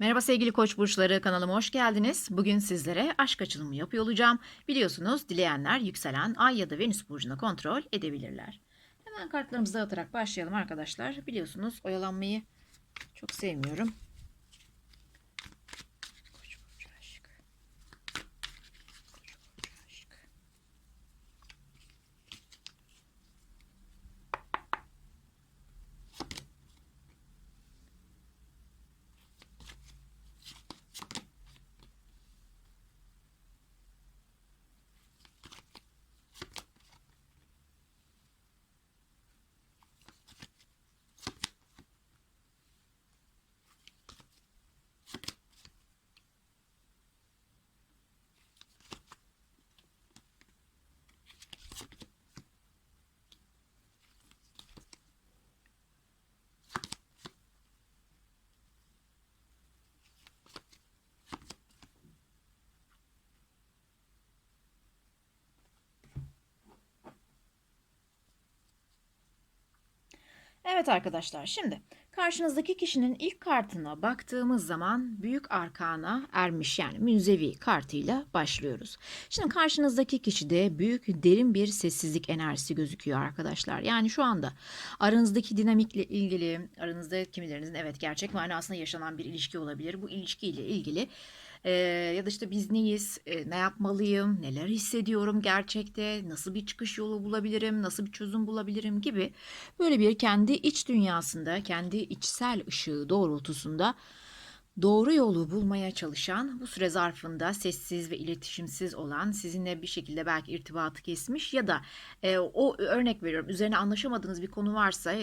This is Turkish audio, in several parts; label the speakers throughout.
Speaker 1: Merhaba sevgili koç burçları kanalıma hoş geldiniz. Bugün sizlere aşk açılımı yapıyor olacağım. Biliyorsunuz dileyenler yükselen ay ya da venüs burcunu kontrol edebilirler. Hemen kartlarımızı dağıtarak başlayalım arkadaşlar. Biliyorsunuz oyalanmayı çok sevmiyorum. Koç burcu aşk. Koç burcu aşk. Evet arkadaşlar şimdi karşınızdaki kişinin ilk kartına baktığımız zaman büyük arkana ermiş yani münzevi kartıyla başlıyoruz. Şimdi karşınızdaki kişide büyük derin bir sessizlik enerjisi gözüküyor arkadaşlar. Yani şu anda aranızdaki dinamikle ilgili aranızda kimilerinizin evet gerçek manasında yaşanan bir ilişki olabilir. Bu ilişkiyle ilgili ee, ya da işte biz neyiz, e, ne yapmalıyım, neler hissediyorum gerçekte, nasıl bir çıkış yolu bulabilirim, nasıl bir çözüm bulabilirim gibi böyle bir kendi iç dünyasında, kendi içsel ışığı doğrultusunda doğru yolu bulmaya çalışan, bu süre zarfında sessiz ve iletişimsiz olan, sizinle bir şekilde belki irtibatı kesmiş ya da e, o örnek veriyorum üzerine anlaşamadığınız bir konu varsa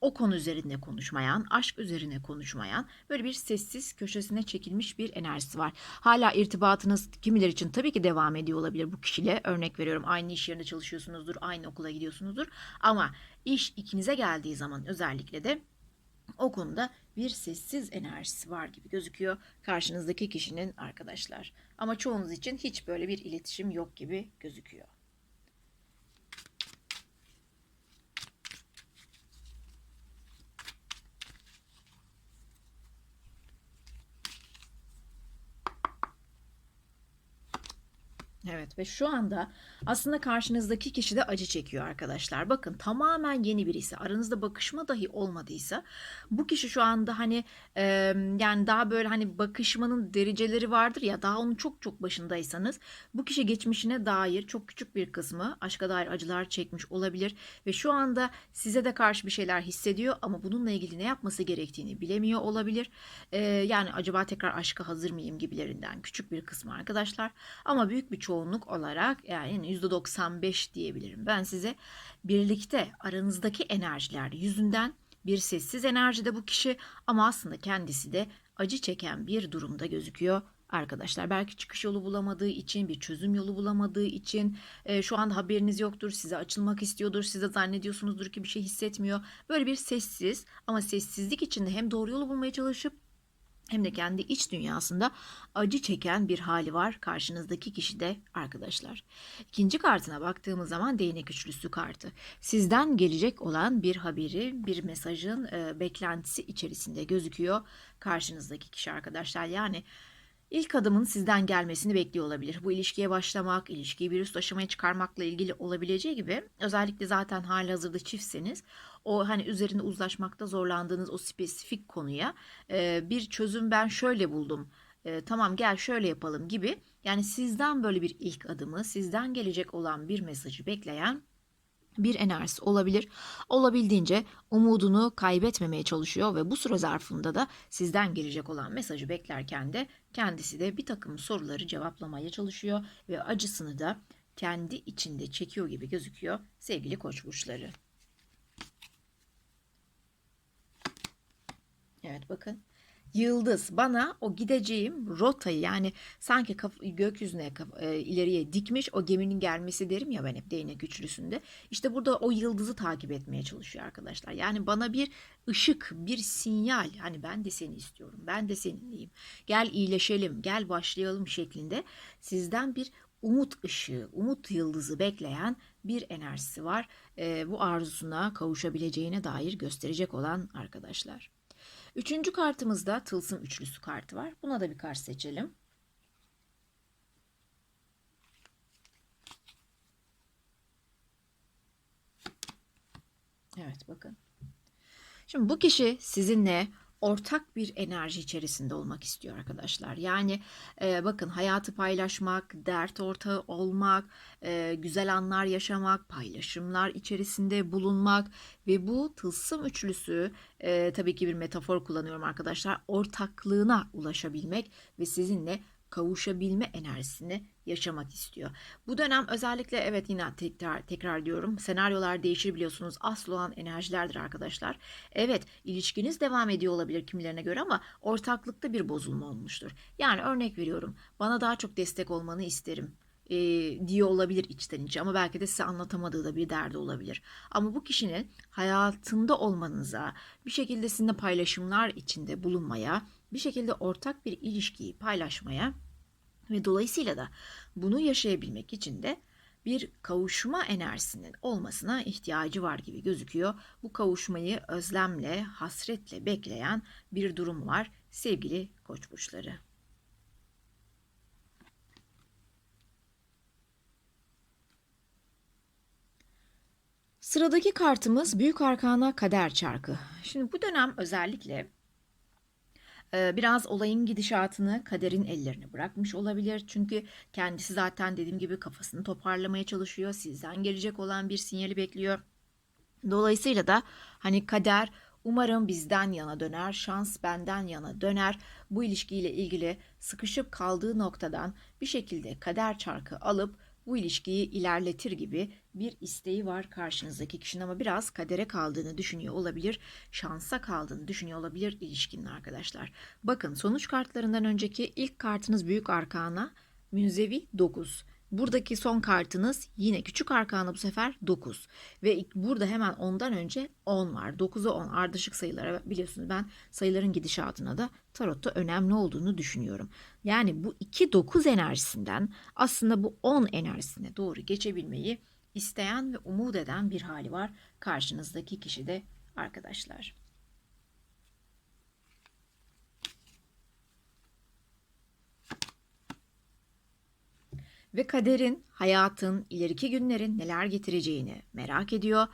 Speaker 1: o konu üzerinde konuşmayan, aşk üzerine konuşmayan böyle bir sessiz köşesine çekilmiş bir enerjisi var. Hala irtibatınız kimiler için tabii ki devam ediyor olabilir bu kişiyle. Örnek veriyorum aynı iş yerinde çalışıyorsunuzdur, aynı okula gidiyorsunuzdur ama iş ikinize geldiği zaman özellikle de o konuda bir sessiz enerjisi var gibi gözüküyor karşınızdaki kişinin arkadaşlar. Ama çoğunuz için hiç böyle bir iletişim yok gibi gözüküyor. Evet ve şu anda aslında karşınızdaki kişi de acı çekiyor arkadaşlar. Bakın tamamen yeni birisi. Aranızda bakışma dahi olmadıysa bu kişi şu anda hani e, yani daha böyle hani bakışmanın dereceleri vardır ya daha onun çok çok başındaysanız bu kişi geçmişine dair çok küçük bir kısmı aşka dair acılar çekmiş olabilir ve şu anda size de karşı bir şeyler hissediyor ama bununla ilgili ne yapması gerektiğini bilemiyor olabilir. E, yani acaba tekrar aşka hazır mıyım gibilerinden küçük bir kısmı arkadaşlar ama büyük bir çoğunluk olarak yani %95 diyebilirim. Ben size birlikte aranızdaki enerjiler yüzünden bir sessiz enerjide bu kişi ama aslında kendisi de acı çeken bir durumda gözüküyor arkadaşlar. Belki çıkış yolu bulamadığı için, bir çözüm yolu bulamadığı için e, şu anda haberiniz yoktur. Size açılmak istiyordur. Siz de zannediyorsunuzdur ki bir şey hissetmiyor. Böyle bir sessiz ama sessizlik içinde hem doğru yolu bulmaya çalışıp hem de kendi iç dünyasında acı çeken bir hali var karşınızdaki kişide arkadaşlar. İkinci kartına baktığımız zaman değnek üçlüsü kartı. Sizden gelecek olan bir haberi, bir mesajın e, beklentisi içerisinde gözüküyor karşınızdaki kişi arkadaşlar. Yani İlk adımın sizden gelmesini bekliyor olabilir. Bu ilişkiye başlamak, ilişkiyi bir üst aşamaya çıkarmakla ilgili olabileceği gibi özellikle zaten hali hazırda çiftseniz o hani üzerinde uzlaşmakta zorlandığınız o spesifik konuya e, bir çözüm ben şöyle buldum. E, tamam gel şöyle yapalım gibi. Yani sizden böyle bir ilk adımı, sizden gelecek olan bir mesajı bekleyen bir enerjisi olabilir. Olabildiğince umudunu kaybetmemeye çalışıyor ve bu süre zarfında da sizden gelecek olan mesajı beklerken de kendisi de bir takım soruları cevaplamaya çalışıyor ve acısını da kendi içinde çekiyor gibi gözüküyor sevgili koç burçları. Evet bakın yıldız bana o gideceğim rotayı yani sanki kaf- gökyüzüne kaf- e, ileriye dikmiş o geminin gelmesi derim ya ben hep değnek üçlüsünde. İşte burada o yıldızı takip etmeye çalışıyor arkadaşlar. Yani bana bir ışık, bir sinyal hani ben de seni istiyorum, ben de seninleyim. Gel iyileşelim, gel başlayalım şeklinde sizden bir umut ışığı, umut yıldızı bekleyen bir enerjisi var. E, bu arzusuna kavuşabileceğine dair gösterecek olan arkadaşlar. Üçüncü kartımızda tılsım üçlüsü kartı var. Buna da bir kart seçelim. Evet bakın. Şimdi bu kişi sizinle ortak bir enerji içerisinde olmak istiyor arkadaşlar. Yani e, bakın hayatı paylaşmak, dert ortağı olmak, e, güzel anlar yaşamak, paylaşımlar içerisinde bulunmak ve bu tılsım üçlüsü e, tabii ki bir metafor kullanıyorum arkadaşlar. Ortaklığına ulaşabilmek ve sizinle kavuşabilme enerjisini yaşamak istiyor. Bu dönem özellikle evet yine tekrar tekrar diyorum senaryolar değişir biliyorsunuz asıl olan enerjilerdir arkadaşlar. Evet ilişkiniz devam ediyor olabilir kimilerine göre ama ortaklıkta bir bozulma olmuştur. Yani örnek veriyorum bana daha çok destek olmanı isterim e, diyor olabilir içten içe ama belki de size anlatamadığı da bir derdi olabilir. Ama bu kişinin hayatında olmanıza, bir şekilde sizinle paylaşımlar içinde bulunmaya, bir şekilde ortak bir ilişkiyi paylaşmaya ve dolayısıyla da bunu yaşayabilmek için de bir kavuşma enerjisinin olmasına ihtiyacı var gibi gözüküyor. Bu kavuşmayı özlemle, hasretle bekleyen bir durum var sevgili koç burçları. Sıradaki kartımız Büyük Arkana Kader Çarkı. Şimdi bu dönem özellikle biraz olayın gidişatını kaderin ellerine bırakmış olabilir. Çünkü kendisi zaten dediğim gibi kafasını toparlamaya çalışıyor. Sizden gelecek olan bir sinyali bekliyor. Dolayısıyla da hani kader umarım bizden yana döner, şans benden yana döner. Bu ilişkiyle ilgili sıkışıp kaldığı noktadan bir şekilde kader çarkı alıp bu ilişkiyi ilerletir gibi bir isteği var karşınızdaki kişinin ama biraz kadere kaldığını düşünüyor olabilir, şansa kaldığını düşünüyor olabilir ilişkinin arkadaşlar. Bakın sonuç kartlarından önceki ilk kartınız büyük arkana münzevi 9. Buradaki son kartınız yine küçük arkana bu sefer 9. Ve burada hemen ondan önce 10 var. 9'a 10 ardışık sayılara biliyorsunuz ben sayıların gidişatına da tarotta önemli olduğunu düşünüyorum. Yani bu 2-9 enerjisinden aslında bu 10 enerjisine doğru geçebilmeyi isteyen ve umut eden bir hali var karşınızdaki kişide arkadaşlar. Ve kaderin, hayatın, ileriki günlerin neler getireceğini merak ediyor.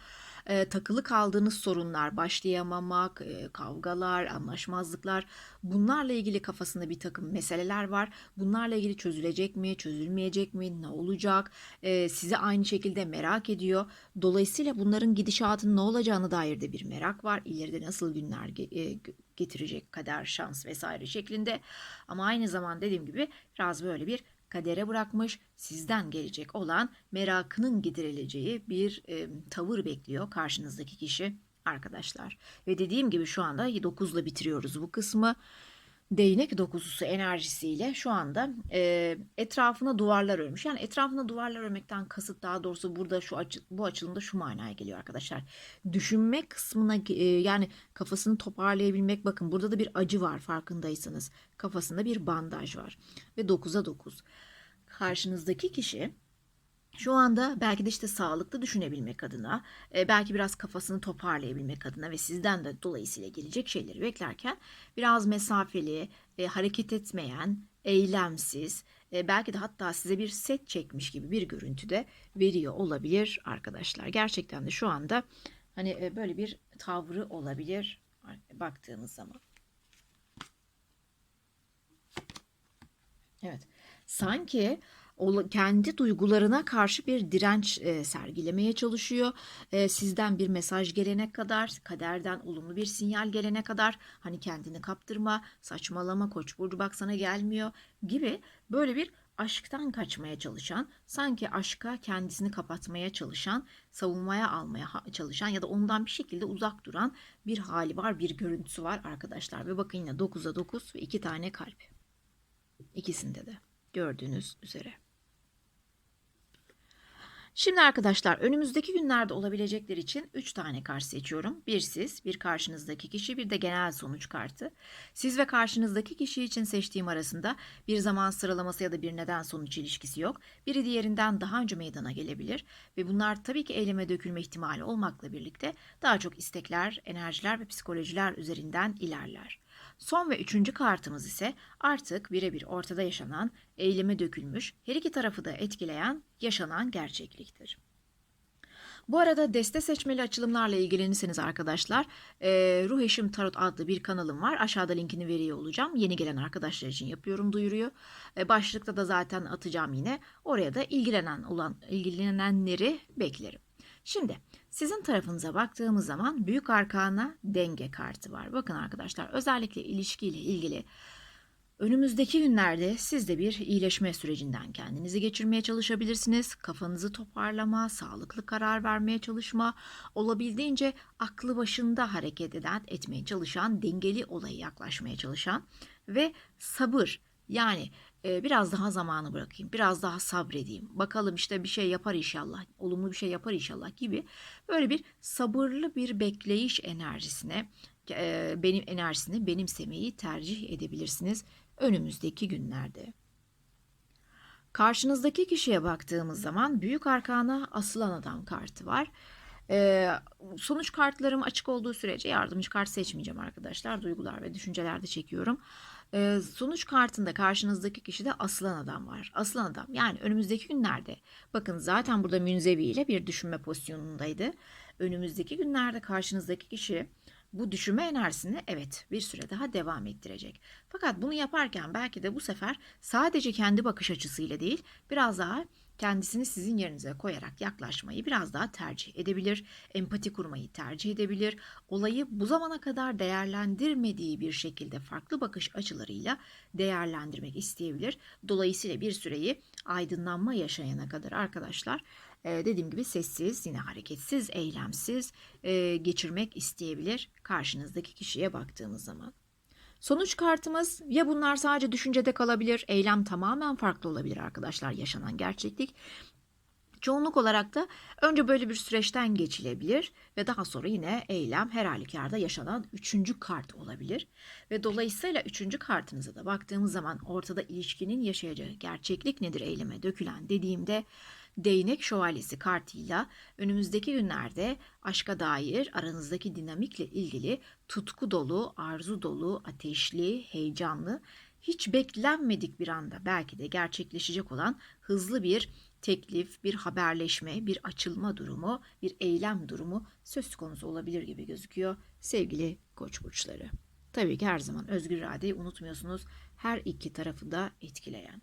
Speaker 1: E, takılı kaldığınız sorunlar, başlayamamak, e, kavgalar, anlaşmazlıklar bunlarla ilgili kafasında bir takım meseleler var. Bunlarla ilgili çözülecek mi, çözülmeyecek mi, ne olacak? E, sizi aynı şekilde merak ediyor. Dolayısıyla bunların gidişatının ne olacağını dair de bir merak var. İleride nasıl günler e, getirecek kader, şans vesaire şeklinde. Ama aynı zaman dediğim gibi biraz böyle bir kadere bırakmış, sizden gelecek olan merakının giderileceği bir e, tavır bekliyor karşınızdaki kişi arkadaşlar. Ve dediğim gibi şu anda 9'la bitiriyoruz bu kısmı. Değnek dokuzusu enerjisiyle şu anda e, etrafına duvarlar örmüş. Yani etrafına duvarlar örmekten kasıt daha doğrusu burada şu açı, bu açılımda şu manaya geliyor arkadaşlar. Düşünme kısmına e, yani kafasını toparlayabilmek bakın burada da bir acı var farkındaysanız. Kafasında bir bandaj var ve 9'a 9. Karşınızdaki kişi şu anda belki de işte sağlıklı düşünebilmek adına, e, belki biraz kafasını toparlayabilmek adına ve sizden de dolayısıyla gelecek şeyleri beklerken biraz mesafeli, e, hareket etmeyen, eylemsiz, e, belki de hatta size bir set çekmiş gibi bir görüntü de veriyor olabilir arkadaşlar. Gerçekten de şu anda hani böyle bir tavrı olabilir baktığımız zaman. Evet. Sanki kendi duygularına karşı bir direnç e, sergilemeye çalışıyor. E, sizden bir mesaj gelene kadar, kaderden olumlu bir sinyal gelene kadar hani kendini kaptırma, saçmalama, koç burcu bak sana gelmiyor gibi böyle bir aşktan kaçmaya çalışan, sanki aşka kendisini kapatmaya çalışan, savunmaya almaya çalışan ya da ondan bir şekilde uzak duran bir hali var, bir görüntüsü var arkadaşlar. Ve bakın yine 9'a 9 ve 2 tane kalp. İkisinde de gördüğünüz üzere. Şimdi arkadaşlar önümüzdeki günlerde olabilecekler için 3 tane kart seçiyorum. Bir siz, bir karşınızdaki kişi, bir de genel sonuç kartı. Siz ve karşınızdaki kişi için seçtiğim arasında bir zaman sıralaması ya da bir neden sonuç ilişkisi yok. Biri diğerinden daha önce meydana gelebilir ve bunlar tabii ki eyleme dökülme ihtimali olmakla birlikte daha çok istekler, enerjiler ve psikolojiler üzerinden ilerler. Son ve üçüncü kartımız ise artık birebir ortada yaşanan, eyleme dökülmüş, her iki tarafı da etkileyen yaşanan gerçekliktir. Bu arada deste seçmeli açılımlarla ilgilenirseniz arkadaşlar e, Ruh Eşim Tarot adlı bir kanalım var. Aşağıda linkini veriyor olacağım. Yeni gelen arkadaşlar için yapıyorum duyuruyu. E, başlıkta da zaten atacağım yine. Oraya da ilgilenen olan ilgilenenleri beklerim. Şimdi sizin tarafınıza baktığımız zaman büyük arkana denge kartı var. Bakın arkadaşlar özellikle ilişkiyle ilgili önümüzdeki günlerde siz de bir iyileşme sürecinden kendinizi geçirmeye çalışabilirsiniz. Kafanızı toparlama, sağlıklı karar vermeye çalışma, olabildiğince aklı başında hareket eden, etmeye çalışan, dengeli olaya yaklaşmaya çalışan ve sabır yani e, biraz daha zamanı bırakayım, biraz daha sabredeyim, bakalım işte bir şey yapar inşallah, olumlu bir şey yapar inşallah gibi böyle bir sabırlı bir bekleyiş enerjisine, e, benim enerjisini benimsemeyi tercih edebilirsiniz önümüzdeki günlerde. Karşınızdaki kişiye baktığımız zaman büyük arkana asılan adam kartı var. Ee, sonuç kartlarım açık olduğu sürece yardımcı kart seçmeyeceğim arkadaşlar. Duygular ve düşüncelerde çekiyorum. Ee, sonuç kartında karşınızdaki kişide asılan adam var. Asılan adam yani önümüzdeki günlerde bakın zaten burada münzevi ile bir düşünme pozisyonundaydı. Önümüzdeki günlerde karşınızdaki kişi bu düşünme enerjisini evet bir süre daha devam ettirecek. Fakat bunu yaparken belki de bu sefer sadece kendi bakış açısıyla değil biraz daha kendisini sizin yerinize koyarak yaklaşmayı biraz daha tercih edebilir, empati kurmayı tercih edebilir, olayı bu zamana kadar değerlendirmediği bir şekilde farklı bakış açılarıyla değerlendirmek isteyebilir. Dolayısıyla bir süreyi aydınlanma yaşayana kadar arkadaşlar e, dediğim gibi sessiz, yine hareketsiz, eylemsiz e, geçirmek isteyebilir karşınızdaki kişiye baktığımız zaman. Sonuç kartımız ya bunlar sadece düşüncede kalabilir, eylem tamamen farklı olabilir arkadaşlar yaşanan gerçeklik. Çoğunluk olarak da önce böyle bir süreçten geçilebilir ve daha sonra yine eylem her halükarda yaşanan üçüncü kart olabilir. Ve dolayısıyla üçüncü kartınıza da baktığımız zaman ortada ilişkinin yaşayacağı gerçeklik nedir eyleme dökülen dediğimde değnek şövalyesi kartıyla önümüzdeki günlerde aşka dair aranızdaki dinamikle ilgili tutku dolu, arzu dolu, ateşli, heyecanlı, hiç beklenmedik bir anda belki de gerçekleşecek olan hızlı bir teklif, bir haberleşme, bir açılma durumu, bir eylem durumu söz konusu olabilir gibi gözüküyor sevgili koç burçları. Tabii ki her zaman özgür iradeyi unutmuyorsunuz. Her iki tarafı da etkileyen.